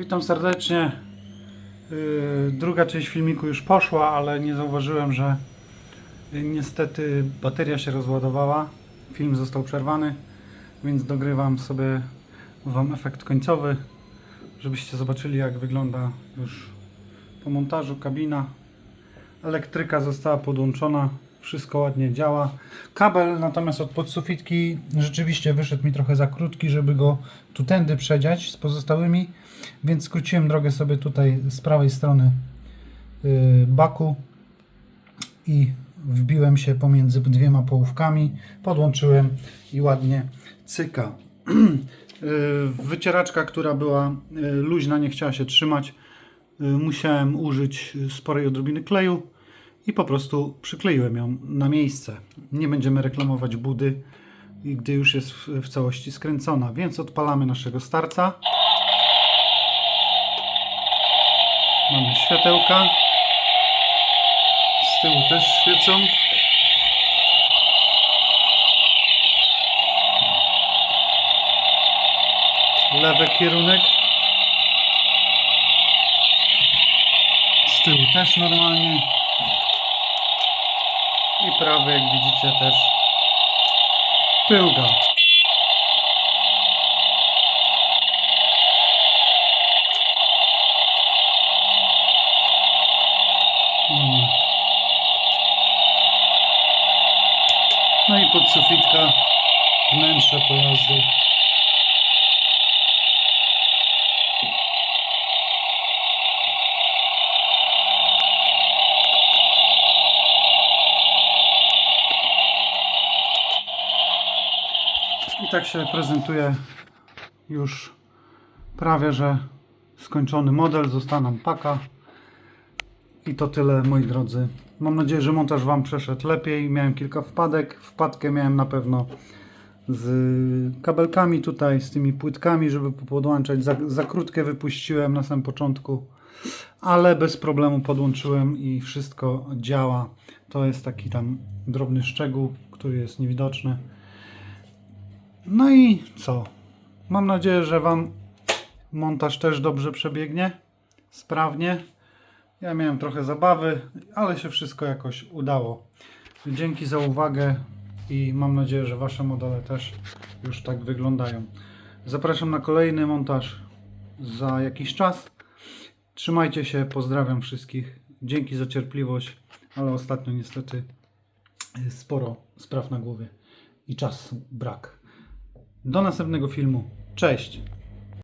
Witam serdecznie. Yy, Druga część filmiku już poszła, ale nie zauważyłem, że niestety bateria się rozładowała. Film został przerwany, więc dogrywam sobie Wam efekt końcowy, żebyście zobaczyli jak wygląda już po montażu kabina. Elektryka została podłączona, wszystko ładnie działa. Kabel natomiast od podsufitki rzeczywiście wyszedł mi trochę za krótki, żeby go tu tędy przedziać z pozostałymi, więc skróciłem drogę sobie tutaj z prawej strony yy, baku i wbiłem się pomiędzy dwiema połówkami, podłączyłem i ładnie cyka. Yy, Wycieraczka, która była yy, luźna, nie chciała się trzymać, musiałem użyć sporej odrobiny kleju i po prostu przykleiłem ją na miejsce. Nie będziemy reklamować budy, gdy już jest w, w całości skręcona, więc odpalamy naszego starca. Mamy światełka. Z tyłu też świecą. Lewy kierunek. Z tyłu też normalnie. I prawy, jak widzicie, też pyłga. Mm. No i podsufitka, wnętrze pojazdu. I tak się prezentuje już prawie, że skończony model. Została nam paka. I to tyle, moi drodzy. Mam nadzieję, że montaż Wam przeszedł lepiej. Miałem kilka wpadek. Wpadkę miałem na pewno z kabelkami tutaj, z tymi płytkami, żeby podłączać. Za, za krótkie wypuściłem na samym początku, ale bez problemu podłączyłem i wszystko działa. To jest taki tam drobny szczegół, który jest niewidoczny. No i co? Mam nadzieję, że Wam montaż też dobrze przebiegnie, sprawnie. Ja miałem trochę zabawy, ale się wszystko jakoś udało. Dzięki za uwagę i mam nadzieję, że Wasze modele też już tak wyglądają. Zapraszam na kolejny montaż za jakiś czas. Trzymajcie się, pozdrawiam wszystkich. Dzięki za cierpliwość, ale ostatnio niestety sporo spraw na głowie i czasu brak. Do następnego filmu. Cześć!